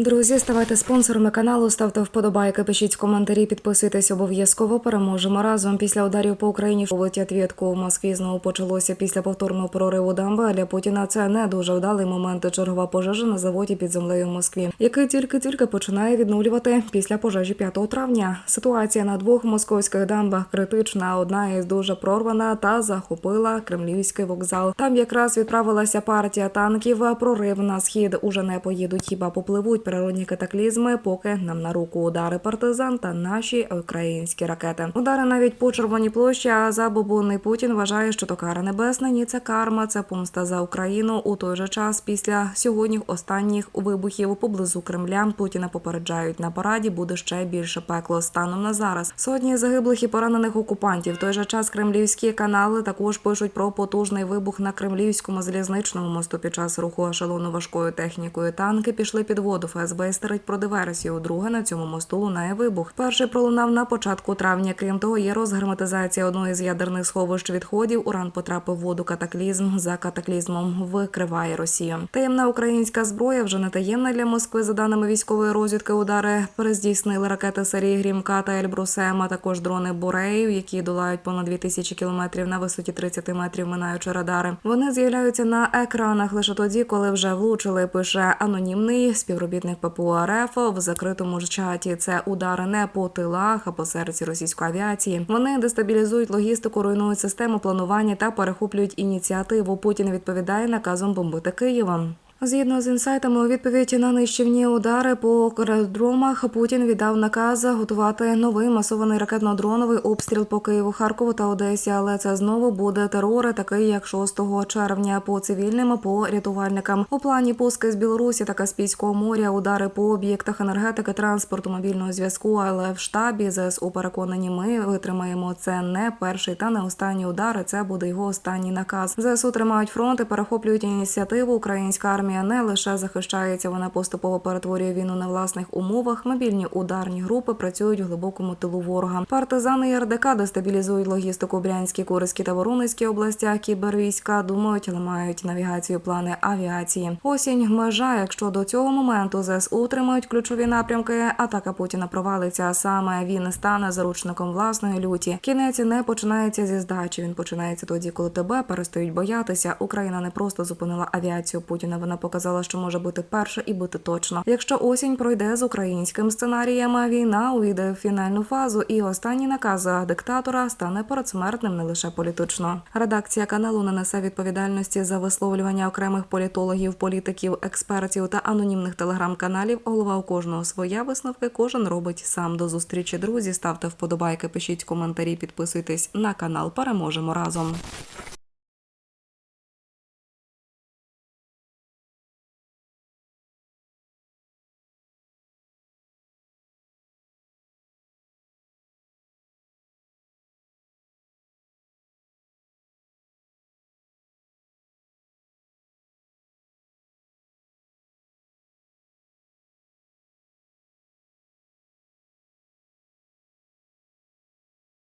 Друзі, ставайте спонсорами каналу, ставте вподобайки, пишіть коментарі, підписуйтесь обов'язково. Переможемо разом. Після ударів по Україні летять відку в Москві знову почалося після повторного прориву дамби. Для Путіна це не дуже вдалий момент. Чергова пожежа на заводі під землею в Москві, який тільки-тільки починає відновлювати після пожежі 5 травня. Ситуація на двох московських дамбах критична. Одна із дуже прорвана та захопила кремлівський вокзал. Там якраз відправилася партія танків. Прорив на схід уже не поїдуть, хіба попливуть природні катаклізми, поки нам на руку удари партизан та наші українські ракети. Удари навіть по червоній площі. А забобонний Путін вважає, що то кара небесна. Ні, це карма, це помста за Україну. У той же час після сьогодні останніх вибухів поблизу Кремля Путіна попереджають на параді. Буде ще більше пекло станом на зараз. Сотні загиблих і поранених окупантів. В той же час кремлівські канали також пишуть про потужний вибух на кремлівському залізничному мосту під час руху ешелону важкою технікою. Танки пішли під воду. ФСБ старить про диверсію. Друге на цьому мосту лунає вибух. Перший пролунав на початку травня. Крім того, є розгерметизація одної з ядерних сховищ відходів. Уран потрапив в воду. Катаклізм за катаклізмом викриває Росію. Таємна українська зброя вже не таємна для Москви. За даними військової розвідки, удари перездійснили ракети серії Грімка та Ельбрусем, а також дрони Буреїв, які долають понад 2000 кілометрів на висоті 30 метрів, минаючи радари. Вони з'являються на екранах лише тоді, коли вже влучили. Пише анонімний співробітник ППУ РФ в закритому ж чаті. Це удари не по тилах, а по серці російської авіації. Вони дестабілізують логістику, руйнують систему планування та перехоплюють ініціативу. Путін відповідає наказом бомбити Києвом. Згідно з інсайтами, у відповідь на нищівні удари по аеродромах Путін віддав наказ готувати новий масований ракетно-дроновий обстріл по Києву, Харкову та Одесі. Але це знову буде терор, такий як 6 червня по цивільним, по рятувальникам. У плані пуски з Білорусі та Каспійського моря, удари по об'єктах енергетики, транспорту, мобільного зв'язку. Але в штабі ЗСУ переконані, ми витримаємо це не перший та не останній удар. Це буде його останній наказ. ЗСУ тримають фронт і перехоплюють ініціативу. Українська армія не лише захищається, вона поступово перетворює війну на власних умовах. Мобільні ударні групи працюють в глибокому тилу ворога. Партизани і РДК дестабілізують логістику в Брянській, Курській та Воронезькій областях. Кібервійська думають, ламають навігацію, плани авіації. Осінь межа. Якщо до цього моменту ЗСУ тримають ключові напрямки, атака Путіна провалиться. Саме він стане заручником власної люті. Кінець не починається зі здачі. Він починається тоді, коли тебе перестають боятися. Україна не просто зупинила авіацію Путіна. Вона показала, що може бути перша і бути точно. Якщо осінь пройде з українським сценарієм, війна увійде в фінальну фазу, і останній наказ диктатора стане передсмертним не лише політично. Редакція каналу не несе відповідальності за висловлювання окремих політологів, політиків, експертів та анонімних телеграм-каналів. Голова у кожного своя висновки. Кожен робить сам до зустрічі. Друзі, ставте вподобайки, пишіть коментарі, підписуйтесь на канал. Переможемо разом.